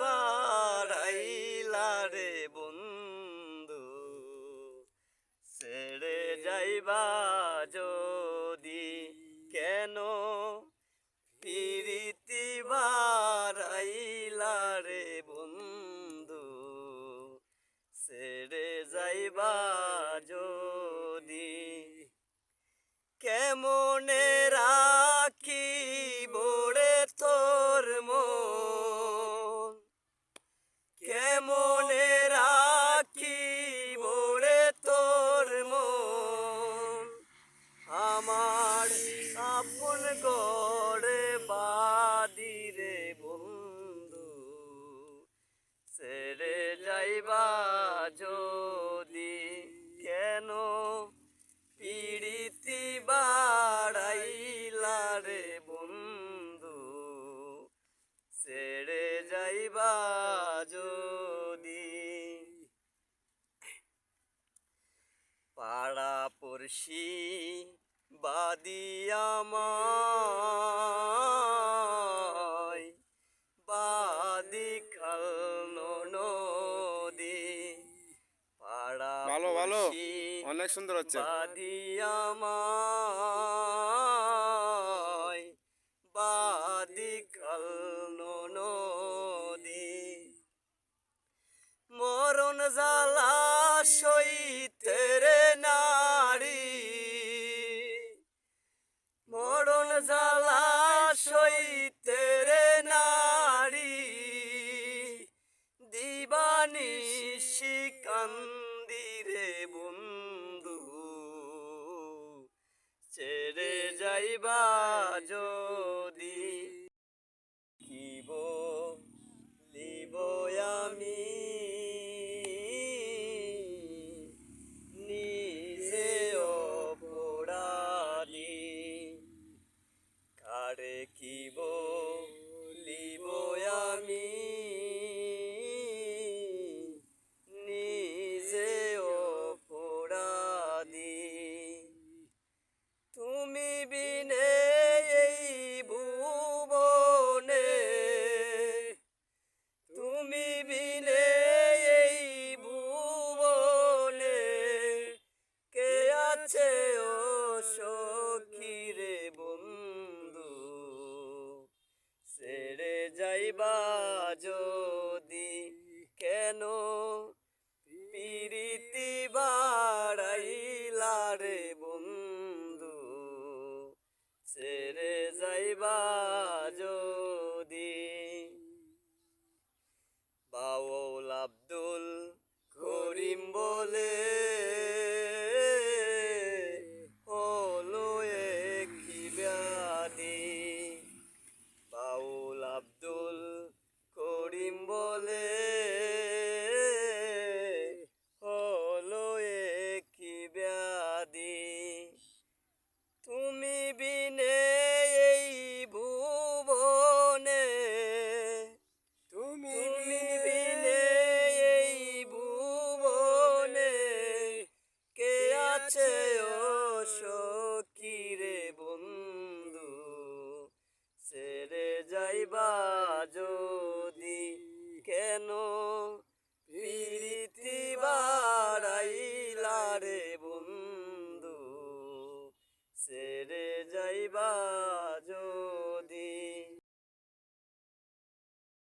বাড়াইলা রে বন্ধু ছেড়ে যাইবা পড়শি বাদিয়ামায় বাদি খাল পাড়া ভালো ভালো। অনেক সুন্দর হচ্ছে। বাদিয়ামায় বাদি খাল নদী মরণ জালা মন্দিরে বন্ধু। ছেড়ে যাইবা যো আছে ও সখী রে বন্ধু সেরে যাইবা যদি কেন? পিরিতি বাড়াইলা রে বন্ধু সেরে যাইবা বা যদি কেন? প্রীতি বাড়াইলা রে বন্ধু সেরে যাইবা